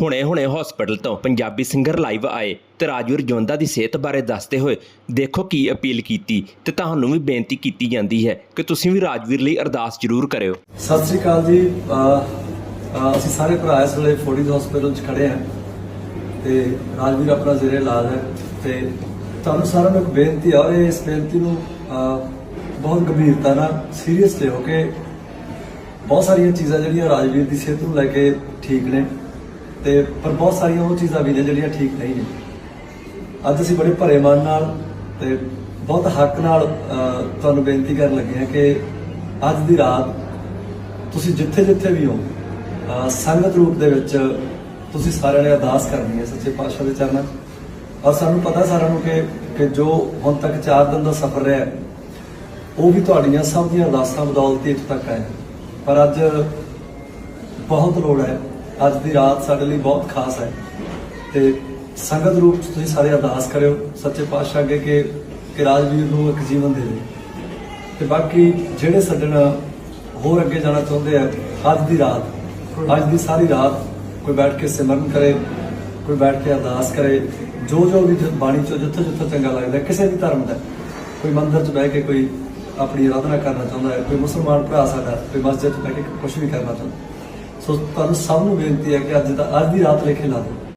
ਹੁਣੇ-ਹੁਣੇ hospital ਤੋਂ Punjabi singer live ਆਏ ਤੇ ਰਾਜਵੀਰ ਜਵੰਦਾ ਦੀ ਸਿਹਤ ਬਾਰੇ ਦੱਸਦੇ ਹੋਏ ਦੇਖੋ ਕੀ ਅਪੀਲ ਕੀਤੀ ਤੇ ਤੁਹਾਨੂੰ ਵੀ ਬੇਨਤੀ ਕੀਤੀ ਜਾਂਦੀ ਹੈ ਕਿ ਤੁਸੀਂ ਵੀ ਰਾਜਵੀਰ ਲਈ ਅਰਦਾਸ ਜ਼ਰੂਰ ਕਰਿਓ। ਸਤਿ ਸ੍ਰੀ ਅਕਾਲ ਜੀ। ਅਸੀਂ ਸਾਰੇ ਭਰਾ ਇਸ ਵੇਲੇ ਫੋਰਟਿਸ ਹਸਪੀਟਲ 'ਚ ਖੜੇ ਹਾਂ ਤੇ ਰਾਜਵੀਰ ਆਪਣਾ ਜ਼ੇਰੇ ਇਲਾਜ ਹੈ ਤੇ ਤੁਹਾਨੂੰ ਸਾਰਿਆਂ ਨੂੰ ਇੱਕ ਬੇਨਤੀ ਆ ਔਰ ਇਸ ਬੇਨਤੀ ਨੂੰ ਬਹੁਤ ਗੰਭੀਰਤਾ ਨਾਲ ਸੀਰੀਅਸ ਲਿਓ ਕਿ ਬਹੁਤ ਸਾਰੀਆਂ ਚੀਜ਼ਾਂ ਜਿਹੜੀਆਂ ਰਾਜਵੀਰ ਦੀ ਸਿਹਤ ਨੂੰ ਲੈ ਕੇ ਠੀਕ ਨੇ। ਤੇ ਪਰ ਬਹੁਤ ਸਾਰੀਆਂ ਉਹ ਚੀਜ਼ਾਂ ਵੀ ਨੇ ਜਿਹੜੀਆਂ ਠੀਕ ਨਹੀਂ ਨੇ ਅੱਜ ਅਸੀਂ ਬੜੇ ਭਰੇ ਮਨ ਨਾਲ ਤੇ ਬਹੁਤ ਹੱਕ ਨਾਲ ਤੁਹਾਨੂੰ ਬੇਨਤੀ ਕਰਨ ਲੱਗੇ ਹਾਂ ਕਿ ਅੱਜ ਦੀ ਰਾਤ ਤੁਸੀਂ ਜਿੱਥੇ ਜਿੱਥੇ ਵੀ ਹੋ ਸੰਗਤ ਰੂਪ ਦੇ ਵਿੱਚ ਤੁਸੀਂ ਸਾਰਿਆਂ ਨੇ ਅਰਦਾਸ ਕਰਨੀ ਹੈ ਸੱਚੇ ਪਾਤਸ਼ਾਹ ਦੇ ਚਰਨਾਂ 'ਚ। ਔਰ ਸਾਨੂੰ ਪਤਾ ਸਾਰਿਆਂ ਨੂੰ ਕਿ ਕਿ ਜੋ ਹੁਣ ਤੱਕ 4 ਦਿਨ ਦਾ ਸਫ਼ਰ ਰਿਹਾ ਉਹ ਵੀ ਤੁਹਾਡੀਆਂ ਸਭ ਦੀਆਂ ਅਰਦਾਸਾਂ ਬਦੌਲਤ ਹੀ ਇੱਥੇ ਤੱਕ ਆਇਆ ਪਰ ਅੱਜ ਬਹੁਤ ਲੋੜ ਹੈ ਅੱਜ ਦੀ ਰਾਤ ਸਾਡੇ ਲਈ ਬਹੁਤ ਖਾਸ ਹੈ ਤੇ ਸੰਗਤ ਰੂਪ ਚ ਤੁਸੀਂ ਸਾਰੇ ਅਰਦਾਸ ਕਰਿਓ ਸੱਚੇ ਪਾਤਸ਼ਾਹ ਅੱਗੇ ਕਿ ਕਿ ਰਾਜਵੀਰ ਨੂੰ ਇੱਕ ਜੀਵਨ ਦੇ ਦੇ। ਤੇ ਬਾਕੀ ਜਿਹੜੇ ਸੱਜਣ ਹੋਰ ਅੱਗੇ ਜਾਣਾ ਚਾਹੁੰਦੇ ਆ, ਅੱਜ ਦੀ ਰਾਤ, ਅੱਜ ਦੀ ਸਾਰੀ ਰਾਤ ਕੋਈ ਬੈਠ ਕੇ ਸਿਮਰਨ ਕਰੇ, ਕੋਈ ਬੈਠ ਕੇ ਅਰਦਾਸ ਕਰੇ, ਜੋ ਜੋ ਵੀ ਬਾਣੀ ਚੋਂ ਜਿੱਥੇ ਜਿੱਥੇ ਚੰਗਾ ਲੱਗਦਾ, ਕਿਸੇ ਵੀ ਧਰਮ ਦਾ, ਕੋਈ ਮੰਦਰ 'ਚ ਬਹਿ ਕੇ ਕੋਈ ਆਪਣੀ ਆਰਾਧਨਾ ਕਰਨਾ ਚਾਹੁੰਦਾ ਹੈ, ਕੋਈ ਮੁਸਲਮਾਨ ਭਰਾ ਸਾਡਾ, ਕੋਈ ਮਸਜਿਦ 'ਚ ਬਹਿ ਕੇ ਕੁਝ ਵੀ ਕਰਨਾ ਚਾਹੁੰਦਾ। ਸੋ ਤੁਹਾਨੂੰ ਸਭ ਨੂੰ ਬੇਨਤੀ ਹੈ ਕਿ ਅੱਜ ਦਾ ਅੱਜ ਦੀ ਰਾਤ ਲੇਖੇ ਲਾ ਦਿਓ।